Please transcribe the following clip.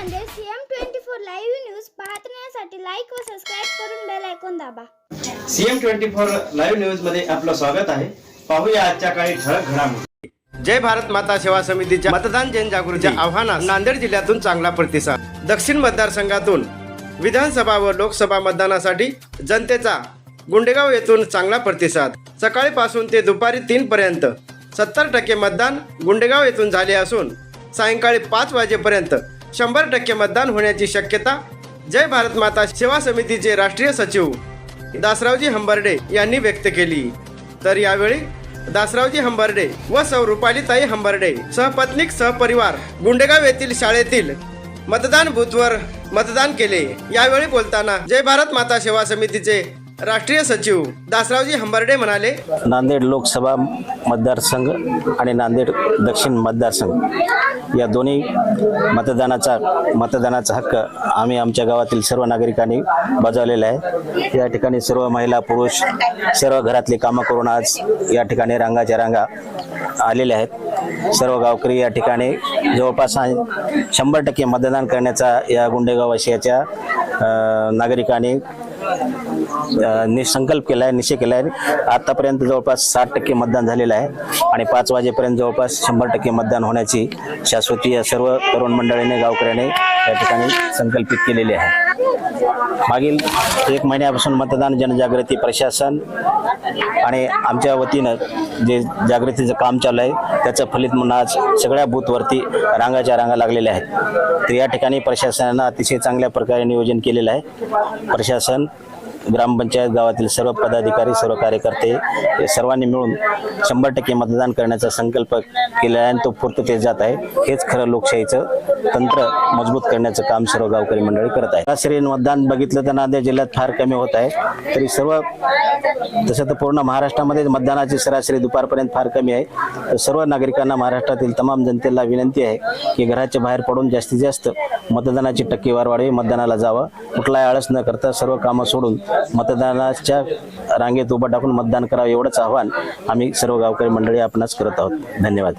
Nanded CM twenty four live news पाहण्यासाठी like व subscribe करून बेल ऐकून दाबा. सीएम ट्वेंटी फोर लाईव्ह न्यूजमध्ये आपलं स्वागत आहे. पाहूया आजच्या काही ठळक घडामोडी. जय भारत माता सेवा समितीच्या मतदान जनजागृतीच्या आव्हानास नांदेड जिल्ह्यातून चांगला प्रतिसाद. दक्षिण मतदारसंघातून विधानसभा व लोकसभा मतदानासाठी जनतेचा गुंडेगाव येथून चांगला प्रतिसाद. सकाळीपासून ते दुपारी तीन पर्यंत सत्तर टक्के मतदान गुंडेगाव येथून झाले असून सायंकाळी पाच वाजेपर्यंत शंभर टक्के मतदान होण्याची शक्यता. जय भारत माता सेवा समितीचे राष्ट्रीय सचिव दासरावजी हंबर्डे यांनी व्यक्त केली. तर यावेळी दासरावजी हंबर्डे व सौ रुपालीताई हंबर्डे सहपत्नीक सहपरिवार गुंडेगाव येथील शाळेतील मतदान बूथवर मतदान केले. यावेळी बोलताना जय भारत माता सेवा समितीचे राष्ट्रीय सचिव दासरावजी हंबर्डे म्हणाले नांदेड लोकसभा मतदारसंघ आणि नांदेड दक्षिण मतदारसंघ या दोन्ही मतदानाचा मतदानाचा हक्क आम्ही आमच्या गावातील सर्व नागरिकांनी बजावलेला आहे. या ठिकाणी सर्व महिला पुरुष सर्व घरातली कामं करून आज या ठिकाणी रांगाच्या रांगा आलेल्या आहेत. सर्व गावकरी या ठिकाणी जवळपास शंभर टक्के मतदान करण्याचा या गुंडेगाव आशियाच्या नागरिकांनी निसंकल्प केला आहे निश्चय केला आहे आतापर्यंत जवळपास साठ टक्के मतदान झालेलं आहे आणि पाच वाजेपर्यंत जवळपास शंभर टक्के मतदान होण्याची शाश्वती या सर्व तरुण मंडळीने गावकऱ्याने या ठिकाणी संकल्पित केलेली आहे. मागील एक महिन्यापासून मतदान जनजागृती प्रशासन आणि आमच्या वतीनं जे जागृतीचं काम चालू आहे त्याचं फलित म्हणून आज सगळ्या बूथवरती रांगाच्या रांगा लागलेल्या आहेत. तर या ठिकाणी प्रशासनानं अतिशय चांगल्या प्रकारे नियोजन केलेलं आहे. प्रशासन ग्रामपंचायत गावातील सर्व पदाधिकारी सर्व कार्यकर्ते सर्वांनी मिळून शंभर टक्के मतदान करण्याचा संकल्प केला आहे आणि तो पूर्ततेत जात आहे. हेच खरं लोकशाहीचं तंत्र मजबूत करण्याचं काम सर्व गावकरी मंडळी करत आहे सरासरी मतदान बघितलं तर नांदेड जिल्ह्यात फार कमी होत आहे. तरी सर्व तसं तर पूर्ण महाराष्ट्रामध्ये मतदानाची सरासरी दुपारपर्यंत फार कमी आहे. तर सर्व नागरिकांना महाराष्ट्रातील तमाम जनतेला विनंती आहे की घराच्या बाहेर पडून जास्तीत जास्त मतदानाची टक्केवार वाढवी मतदानाला जावं. कुठलाही आळस न करता सर्व कामं सोडून मतदानाच्या रांगेत उभं टाकून मतदान करावं एवढंच आव्हान आम्ही सर्व गावकरी मंडळी आपणास करत आहोत. धन्यवाद.